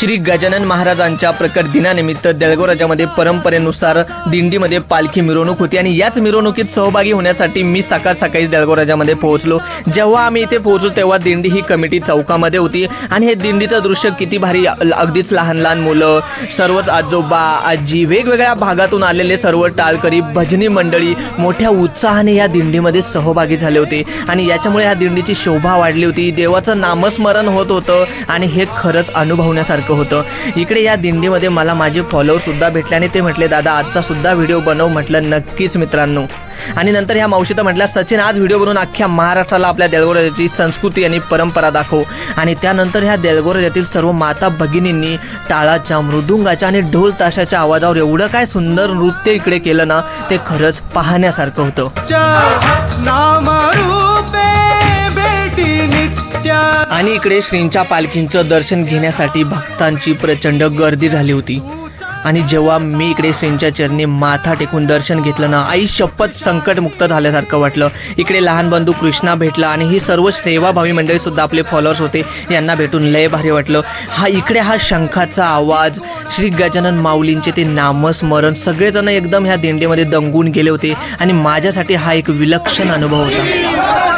श्री गजानन महाराजांच्या प्रकट दिनानिमित्त देळगोराजामध्ये परंपरेनुसार दिंडीमध्ये पालखी मिरवणूक होती आणि याच मिरवणुकीत सहभागी होण्यासाठी मी सकाळ सकाळीच देळगोराजामध्ये पोहोचलो. जेव्हा आम्ही इथे पोहोचलो तेव्हा दिंडी ही कमिटी चौकामध्ये होती आणि हे दिंडीचं दृश्य किती भारी अगदीच लहान लहान मुलं सर्वच आजोबा आजी वेगवेगळ्या भागातून आलेले सर्व टाळकरी भजनी मंडळी मोठ्या उत्साहाने या दिंडीमध्ये सहभागी झाले होते आणि याच्यामुळे ह्या दिंडीची शोभा वाढली होती. देवाचं नामस्मरण होत होतं आणि हे खरंच अनुभवण्यासारखं होतं. इकडे या दिंडीमध्ये मला माझे फॉलोअर सुद्धा भेटले आणि ते म्हटले दादा आजचा सुद्धा व्हिडिओ बनव म्हटलं नक्कीच मित्रांनो. आणि नंतर ह्या मावशी तर म्हटल्या सचिन आज व्हिडिओ बनवून अख्ख्या महाराष्ट्राला आपल्या देळगोराजाची संस्कृती आणि परंपरा दाखव. आणि त्यानंतर ह्या देळगोराजातील सर्व माता भगिनींनी टाळाच्या मृदुंगाच्या आणि ढोल ताशाच्या आवाजावर एवढं काय सुंदर नृत्य इकडे केलं ना ते खरंच पाहण्यासारखं होतं. आणि इकडे श्रींच्या पालखींचं दर्शन घेण्यासाठी भक्तांची प्रचंड गर्दी झाली होती. आणि जेव्हा मी इकडे श्रींच्या चरणी माथा टेकून दर्शन घेतलं ना आई शपथ संकटमुक्त झाल्यासारखं वाटलं. इकडे लहान बंधू कृष्णा भेटला आणि ही सर्व सेवाभावी मंडळी सुद्धा आपले फॉलोअर्स होते यांना भेटून लय भारी वाटलं. हा इकडे हा शंखाचा आवाज श्री गजानन माऊलींचे ते नामस्मरण सगळेजण एकदम ह्या दिंडीमध्ये दंगून गेले होते. आणि माझ्यासाठी हा एक विलक्षण अनुभव होता.